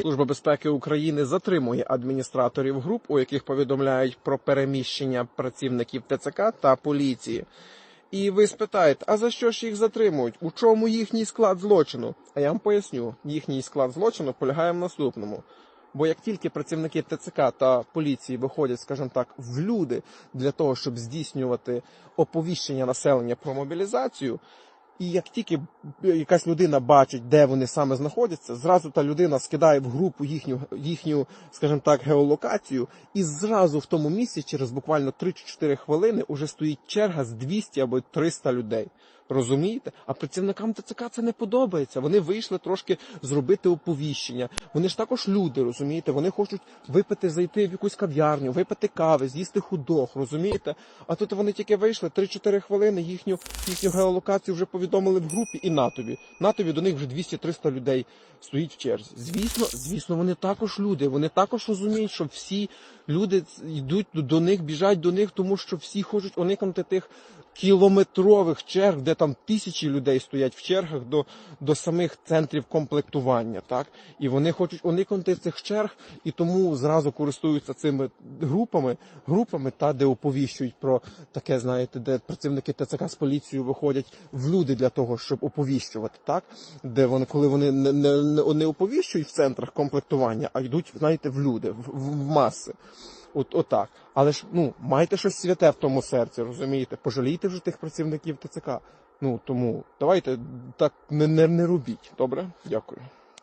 Служба безпеки України затримує адміністраторів груп, у яких повідомляють про переміщення працівників ТЦК та поліції. І ви спитаєте, а за що ж їх затримують? У чому їхній склад злочину? А я вам поясню, їхній склад злочину полягає в наступному. Бо як тільки працівники ТЦК та поліції виходять, скажімо так, в люди для того, щоб здійснювати оповіщення населення про мобілізацію, і як тільки якась людина бачить, де вони саме знаходяться, зразу та людина скидає в групу їхню, їхню, скажімо так, геолокацію, і зразу в тому місці, через буквально 3-4 хвилини, уже стоїть черга з 200 або 300 людей. Розумієте? А працівникам ТЦК це не подобається. Вони вийшли трошки зробити оповіщення. Вони ж також люди, розумієте? Вони хочуть випити, зайти в якусь кав'ярню, випити кави, з'їсти худох, розумієте? А тут вони тільки вийшли 3-4 хвилини, їхню, їхню геолокацію вже повідомили в групі і на тобі. На тобі до них вже 200-300 людей стоїть в черзі. Звісно, звісно, вони також люди. Вони також розуміють, що всі люди йдуть до них, біжать до них, тому що всі хочуть уникнути тих кілометрових черг, де там тисячі людей стоять в чергах до, до самих центрів комплектування, так? І вони хочуть уникнути цих черг, і тому зразу користуються цими групами, групами, та де оповіщують про таке, знаєте, де працівники ТЦК з поліцією виходять в люди для того, щоб оповіщувати, так? Де вони, коли вони не, не, не, оповіщують в центрах комплектування, а йдуть, знаєте, в люди, в, в маси. От, отак. Але ж ну майте щось святе в тому серці, розумієте? Пожалійте вже тих працівників ТЦК. Ну тому давайте так не, не, не робіть. Добре? Дякую.